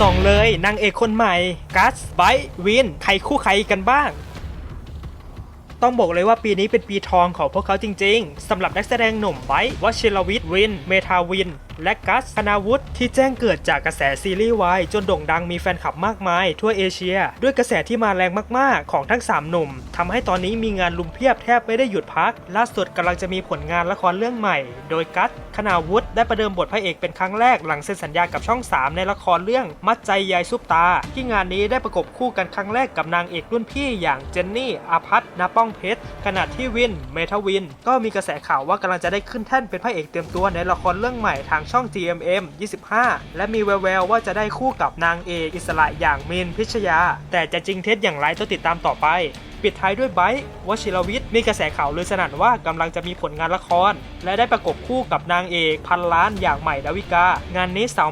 ส่องเลยนางเอกคนใหม่กัสไบท์วินใครคู่ใครกันบ้าง ต้องบอกเลยว่าปีนี้เป็นปีทองของพวกเขาจริงๆสำหรับนักแสดงหนุ่มไบร์ทวชิรวิทย์วิน เมทาวินและกัสคณาวุฒิที่แจ้งเกิดจากกระแสซีรีส์วายจนโด่งดังมีแฟนคลับมากมาย ทั่วเอเชีย ด้วยกระแสที่มาแรงมากๆ ของทั้ง 3 หนุ่มทำให้ตอนนี้มีงานลุมเพียบแทบไม่ได้หยุดพัก ล่าสุดกำลังจะมีผลงานละครเรื่องใหม่ โดยกัสคณาวุฒิได้ประเดิมบทพระเอกเป็นครั้งแรกหลังเซ็นสัญญากับช่อง 3 ในละครเรื่องมัดใจยายซุปตา ที่งานนี้ได้ประกบคู่กันครั้งแรกกับนางเอกรุ่นพี่อย่างเจนนี่อาพัฒนาป้องเพชรขณะที่วิน เมทาวิน ก็มีกระแสข่าวว่ากำลังจะได้ขึ้นแท่นเป็นพระเอกเต็มตัวในละครเรื่องใหม่ทางช่อง GMM 25 และมีแววๆว่าจะได้คู่กับนางเอกอิสระอย่างมินพิชยา แต่จะจริงเท็จอย่างไรต้องติดตามต่อไป ปิดท้ายด้วยไบค์วชิรวิทย์มีกระแสข่าวลือสนั่นว่ากำลังจะมีผลงานละคร และได้ประกบคู่กับนางเอกพันล้านอย่างใหม่ดาวิกา งานนี้สาว